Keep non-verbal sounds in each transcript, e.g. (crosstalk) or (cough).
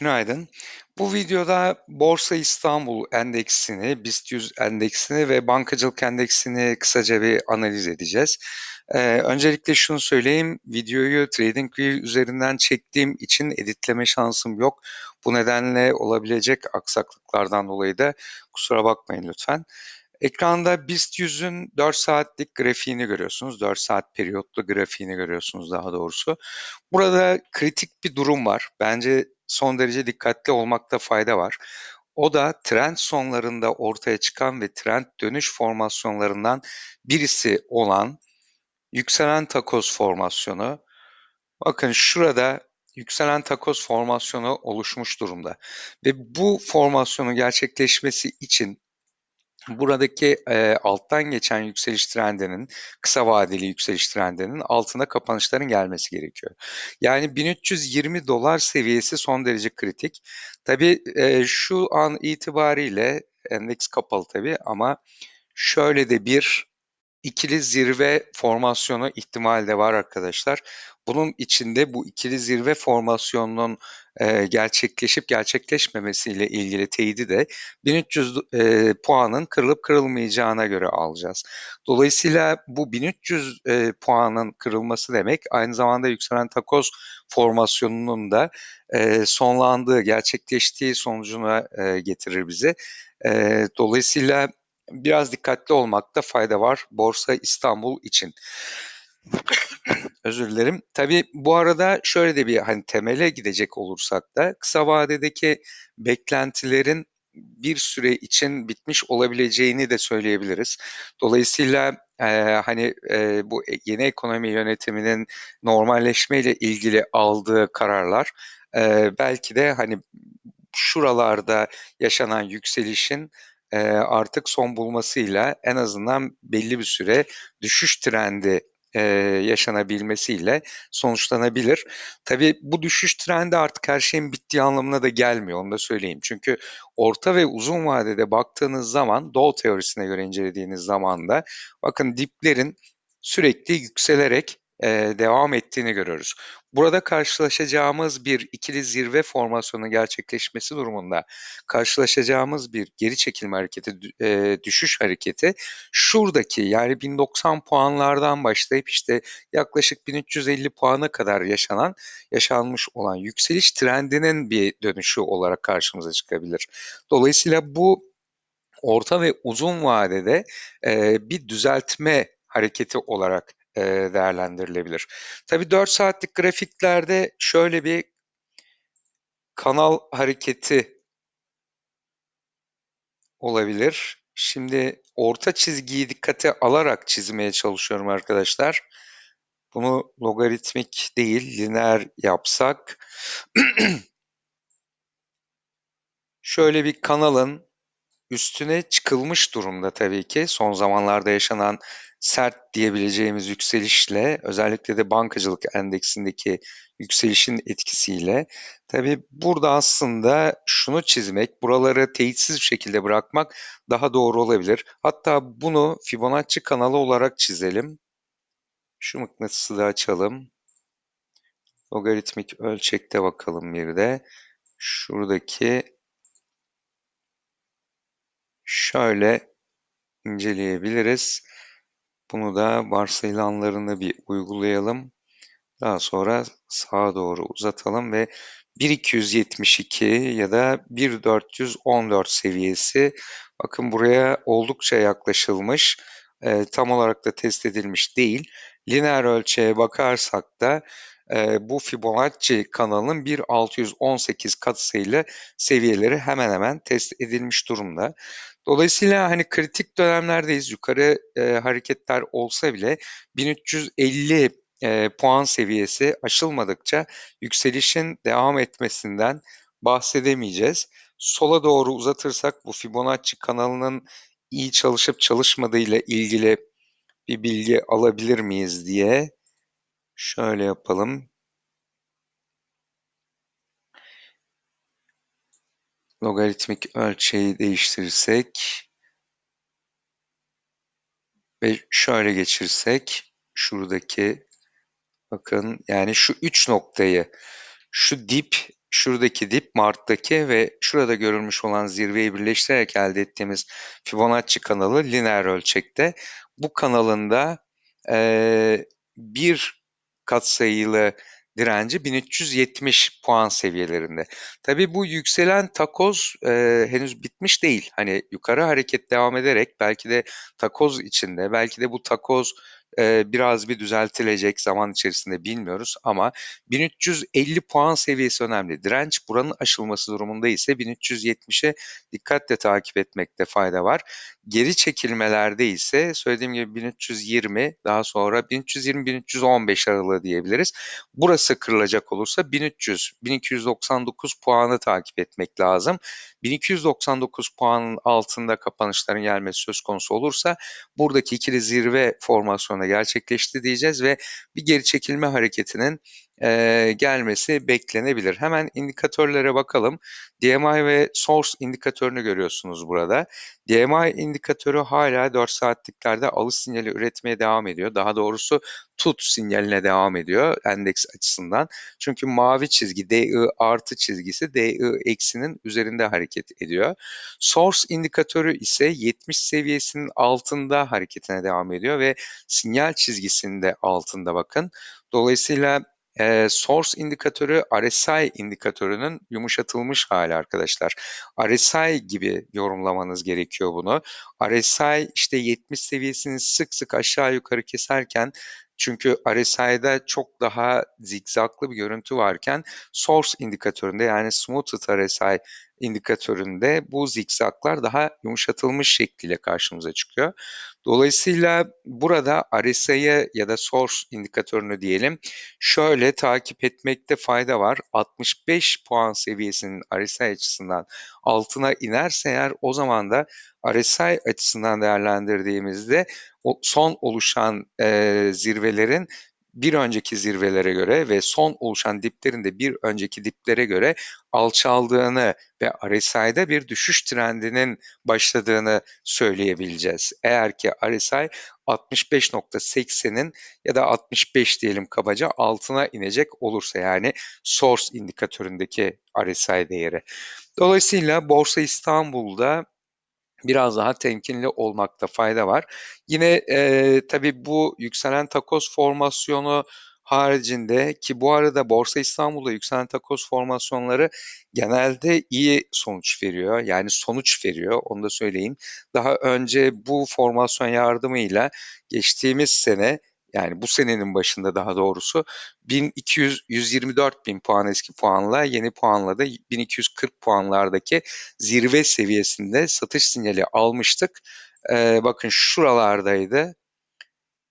Günaydın. Bu videoda Borsa İstanbul Endeksini, BIST 100 Endeksini ve Bankacılık Endeksini kısaca bir analiz edeceğiz. Ee, öncelikle şunu söyleyeyim, videoyu TradingView üzerinden çektiğim için editleme şansım yok. Bu nedenle olabilecek aksaklıklardan dolayı da kusura bakmayın lütfen. Ekranda BIST 100'ün 4 saatlik grafiğini görüyorsunuz. 4 saat periyotlu grafiğini görüyorsunuz daha doğrusu. Burada kritik bir durum var. Bence son derece dikkatli olmakta fayda var. O da trend sonlarında ortaya çıkan ve trend dönüş formasyonlarından birisi olan yükselen takoz formasyonu. Bakın şurada yükselen takoz formasyonu oluşmuş durumda. Ve bu formasyonun gerçekleşmesi için buradaki e, alttan geçen yükseliş trendinin, kısa vadeli yükseliş trendinin altında kapanışların gelmesi gerekiyor. Yani 1320 dolar seviyesi son derece kritik. Tabii e, şu an itibariyle endeks kapalı tabii ama şöyle de bir ikili zirve formasyonu ihtimali de var arkadaşlar. Bunun içinde bu ikili zirve formasyonunun e, gerçekleşip gerçekleşmemesiyle ilgili teyidi de 1300 e, puanın kırılıp kırılmayacağına göre alacağız. Dolayısıyla bu 1300 e, puanın kırılması demek aynı zamanda yükselen takoz formasyonunun da e, sonlandığı, gerçekleştiği sonucuna e, getirir bizi. E, dolayısıyla biraz dikkatli olmakta fayda var Borsa İstanbul için. Özür dilerim. Tabii bu arada şöyle de bir hani temele gidecek olursak da kısa vadedeki beklentilerin bir süre için bitmiş olabileceğini de söyleyebiliriz. Dolayısıyla e, hani e, bu yeni ekonomi yönetiminin normalleşmeyle ilgili aldığı kararlar e, belki de hani şuralarda yaşanan yükselişin e, artık son bulmasıyla en azından belli bir süre düşüş trendi e, yaşanabilmesiyle sonuçlanabilir. Tabii bu düşüş trendi artık her şeyin bittiği anlamına da gelmiyor onu da söyleyeyim. Çünkü orta ve uzun vadede baktığınız zaman Dow teorisine göre incelediğiniz zaman da bakın diplerin sürekli yükselerek e, devam ettiğini görüyoruz. Burada karşılaşacağımız bir ikili zirve formasyonu gerçekleşmesi durumunda karşılaşacağımız bir geri çekilme hareketi, e, düşüş hareketi şuradaki yani 1090 puanlardan başlayıp işte yaklaşık 1350 puana kadar yaşanan, yaşanmış olan yükseliş trendinin bir dönüşü olarak karşımıza çıkabilir. Dolayısıyla bu orta ve uzun vadede e, bir düzeltme hareketi olarak e, değerlendirilebilir. Tabii 4 saatlik grafiklerde şöyle bir kanal hareketi olabilir. Şimdi orta çizgiyi dikkate alarak çizmeye çalışıyorum arkadaşlar. Bunu logaritmik değil, lineer yapsak. (clears throat) Şöyle bir kanalın üstüne çıkılmış durumda tabii ki. Son zamanlarda yaşanan sert diyebileceğimiz yükselişle özellikle de bankacılık endeksindeki yükselişin etkisiyle tabii burada aslında şunu çizmek, buraları teyitsiz bir şekilde bırakmak daha doğru olabilir. Hatta bunu Fibonacci kanalı olarak çizelim. Şu mıknatısı da açalım. Logaritmik ölçekte bakalım bir de. Şuradaki şöyle inceleyebiliriz. Bunu da varsayılanlarını bir uygulayalım. Daha sonra sağa doğru uzatalım ve 1272 ya da 1414 seviyesi bakın buraya oldukça yaklaşılmış. E, tam olarak da test edilmiş değil. Lineer ölçeğe bakarsak da e, bu Fibonacci kanalının 1618 katsayılı seviyeleri hemen hemen test edilmiş durumda. Dolayısıyla hani kritik dönemlerdeyiz. Yukarı e, hareketler olsa bile 1350 e, puan seviyesi aşılmadıkça yükselişin devam etmesinden bahsedemeyeceğiz. Sola doğru uzatırsak bu Fibonacci kanalının iyi çalışıp çalışmadığı ile ilgili bir bilgi alabilir miyiz diye şöyle yapalım. Logaritmik ölçeği değiştirirsek ve şöyle geçirsek şuradaki bakın yani şu üç noktayı şu dip şuradaki dip Mart'taki ve şurada görülmüş olan zirveyi birleştirerek elde ettiğimiz Fibonacci kanalı lineer ölçekte. Bu kanalında e, bir katsayılı direnci 1370 puan seviyelerinde. Tabii bu yükselen takoz e, henüz bitmiş değil. Hani yukarı hareket devam ederek belki de takoz içinde, belki de bu takoz biraz bir düzeltilecek zaman içerisinde bilmiyoruz ama 1350 puan seviyesi önemli. Direnç buranın aşılması durumunda ise 1370'e dikkatle takip etmekte fayda var. Geri çekilmelerde ise söylediğim gibi 1320 daha sonra 1320-1315 aralığı diyebiliriz. Burası kırılacak olursa 1300, 1299 puanı takip etmek lazım. 1299 puanın altında kapanışların gelmesi söz konusu olursa buradaki ikili zirve formasyonu gerçekleşti diyeceğiz ve bir geri çekilme hareketinin e, gelmesi beklenebilir. Hemen indikatörlere bakalım. DMI ve Source indikatörünü görüyorsunuz burada. DMI indikatörü hala 4 saatliklerde alış sinyali üretmeye devam ediyor. Daha doğrusu tut sinyaline devam ediyor endeks açısından. Çünkü mavi çizgi DI artı çizgisi DI eksinin üzerinde hareket ediyor. Source indikatörü ise 70 seviyesinin altında hareketine devam ediyor ve sinyal çizgisinin de altında bakın. Dolayısıyla e, source indikatörü RSI indikatörünün yumuşatılmış hali arkadaşlar. RSI gibi yorumlamanız gerekiyor bunu. RSI işte 70 seviyesini sık sık aşağı yukarı keserken çünkü RSI'da çok daha zigzaglı bir görüntü varken source indikatöründe yani smoothed RSI indikatöründe bu zikzaklar daha yumuşatılmış şekliyle karşımıza çıkıyor. Dolayısıyla burada RSI'ye ya da source indikatörünü diyelim şöyle takip etmekte fayda var. 65 puan seviyesinin RSI açısından altına inerse eğer o zaman da RSI açısından değerlendirdiğimizde o son oluşan e, zirvelerin bir önceki zirvelere göre ve son oluşan diplerin de bir önceki diplere göre alçaldığını ve RSI'de bir düşüş trendinin başladığını söyleyebileceğiz. Eğer ki RSI 65.80'in ya da 65 diyelim kabaca altına inecek olursa yani source indikatöründeki RSI değeri. Dolayısıyla Borsa İstanbul'da biraz daha temkinli olmakta fayda var. Yine e, tabii bu yükselen takoz formasyonu haricinde ki bu arada Borsa İstanbul'da yükselen takoz formasyonları genelde iyi sonuç veriyor. Yani sonuç veriyor onu da söyleyeyim. Daha önce bu formasyon yardımıyla geçtiğimiz sene yani bu senenin başında daha doğrusu 1200 124 bin puan eski puanla yeni puanla da 1240 puanlardaki zirve seviyesinde satış sinyali almıştık. Ee, bakın şuralardaydı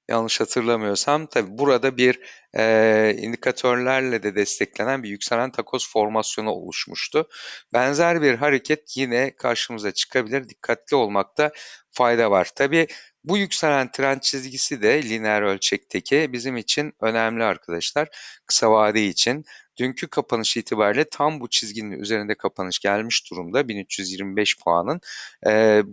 yanlış hatırlamıyorsam tabi burada bir e, indikatörlerle de desteklenen bir yükselen takoz formasyonu oluşmuştu. Benzer bir hareket yine karşımıza çıkabilir. Dikkatli olmakta fayda var. Tabi bu yükselen trend çizgisi de lineer ölçekteki bizim için önemli arkadaşlar. Kısa vade için. Dünkü kapanış itibariyle tam bu çizginin üzerinde kapanış gelmiş durumda 1325 puanın.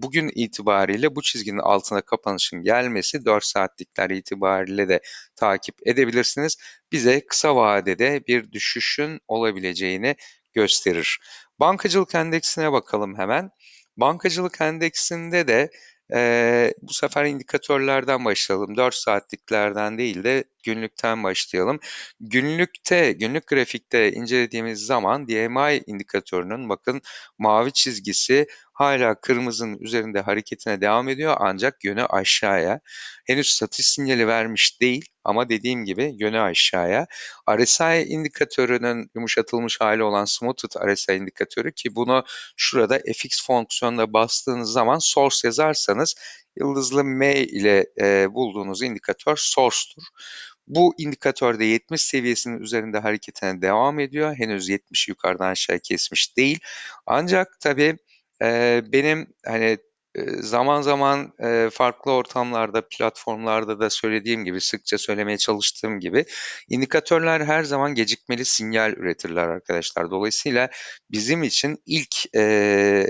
Bugün itibariyle bu çizginin altına kapanışın gelmesi 4 saatlikler itibariyle de takip edebilirsiniz. Bize kısa vadede bir düşüşün olabileceğini gösterir. Bankacılık endeksine bakalım hemen. Bankacılık endeksinde de ee, bu sefer indikatörlerden başlayalım. 4 saatliklerden değil de günlükten başlayalım. Günlükte, günlük grafikte incelediğimiz zaman DMI indikatörünün bakın mavi çizgisi hala kırmızının üzerinde hareketine devam ediyor ancak yönü aşağıya. Henüz satış sinyali vermiş değil ama dediğim gibi yönü aşağıya. RSI indikatörünün yumuşatılmış hali olan Smoothed RSI indikatörü ki bunu şurada fx fonksiyonuna bastığınız zaman source yazarsanız yıldızlı M ile e, bulduğunuz indikatör source'tur. Bu indikatörde 70 seviyesinin üzerinde hareketine devam ediyor. Henüz 70 yukarıdan aşağı kesmiş değil. Ancak tabii e, benim hani zaman zaman e, farklı ortamlarda, platformlarda da söylediğim gibi, sıkça söylemeye çalıştığım gibi indikatörler her zaman gecikmeli sinyal üretirler arkadaşlar. Dolayısıyla bizim için ilk e,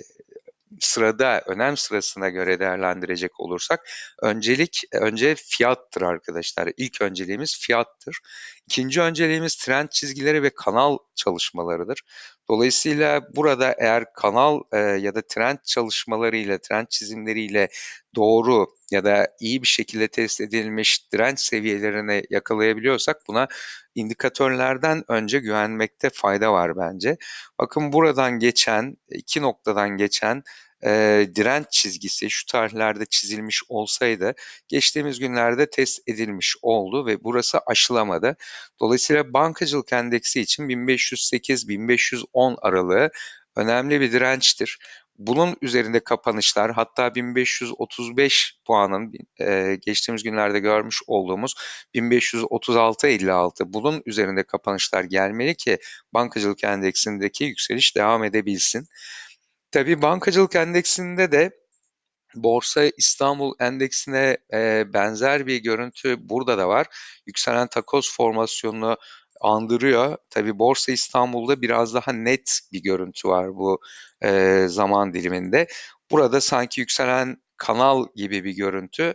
sırada, önem sırasına göre değerlendirecek olursak öncelik önce fiyattır arkadaşlar. İlk önceliğimiz fiyattır. İkinci önceliğimiz trend çizgileri ve kanal çalışmalarıdır. Dolayısıyla burada eğer kanal e, ya da trend çalışmalarıyla, trend çizimleriyle doğru ya da iyi bir şekilde test edilmiş direnç seviyelerini yakalayabiliyorsak buna indikatörlerden önce güvenmekte fayda var bence. Bakın buradan geçen, iki noktadan geçen e, direnç çizgisi şu tarihlerde çizilmiş olsaydı geçtiğimiz günlerde test edilmiş oldu ve burası aşılamadı. Dolayısıyla bankacılık endeksi için 1508-1510 aralığı önemli bir dirençtir. Bunun üzerinde kapanışlar hatta 1535 puanın e, geçtiğimiz günlerde görmüş olduğumuz 1536.56 bunun üzerinde kapanışlar gelmeli ki bankacılık endeksindeki yükseliş devam edebilsin. Tabii bankacılık endeksinde de Borsa İstanbul Endeksine e, benzer bir görüntü burada da var. Yükselen takoz formasyonunu andırıyor. Tabii Borsa İstanbul'da biraz daha net bir görüntü var bu e, zaman diliminde. Burada sanki yükselen kanal gibi bir görüntü.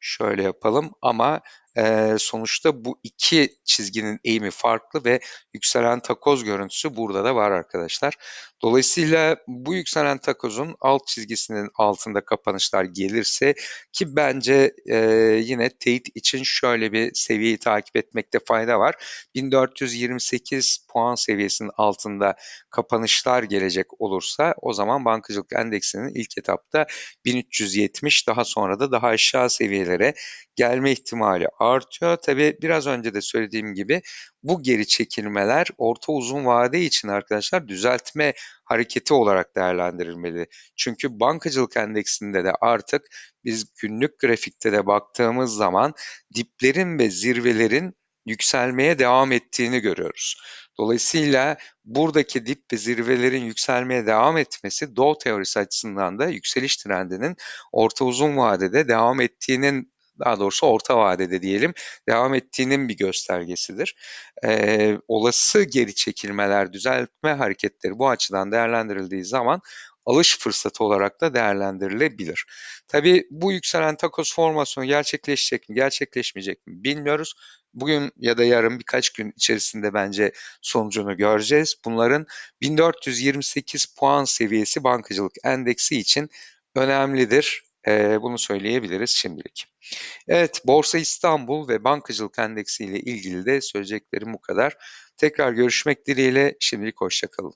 Şöyle yapalım ama e, sonuçta bu iki çizginin eğimi farklı ve yükselen takoz görüntüsü burada da var arkadaşlar. Dolayısıyla bu yükselen takozun alt çizgisinin altında kapanışlar gelirse ki bence e, yine teyit için şöyle bir seviyeyi takip etmekte fayda var. 1428 puan seviyesinin altında kapanışlar gelecek olursa o zaman bankacılık endeksinin ilk etapta 1370 daha sonra da daha aşağı seviyelere gelme ihtimali artıyor. Tabii biraz önce de söylediğim gibi bu geri çekilmeler orta uzun vade için arkadaşlar düzeltme hareketi olarak değerlendirilmeli. Çünkü bankacılık endeksinde de artık biz günlük grafikte de baktığımız zaman diplerin ve zirvelerin yükselmeye devam ettiğini görüyoruz. Dolayısıyla buradaki dip ve zirvelerin yükselmeye devam etmesi Dow teorisi açısından da yükseliş trendinin orta uzun vadede devam ettiğinin daha doğrusu orta vadede diyelim devam ettiğinin bir göstergesidir. Ee, olası geri çekilmeler, düzeltme hareketleri bu açıdan değerlendirildiği zaman alış fırsatı olarak da değerlendirilebilir. Tabii bu yükselen takoz formasyonu gerçekleşecek mi, gerçekleşmeyecek mi bilmiyoruz. Bugün ya da yarın birkaç gün içerisinde bence sonucunu göreceğiz. Bunların 1428 puan seviyesi bankacılık endeksi için önemlidir. Ee, bunu söyleyebiliriz şimdilik. Evet, Borsa İstanbul ve Bankacılık Endeksi ile ilgili de söyleyeceklerim bu kadar. Tekrar görüşmek dileğiyle şimdilik hoşçakalın.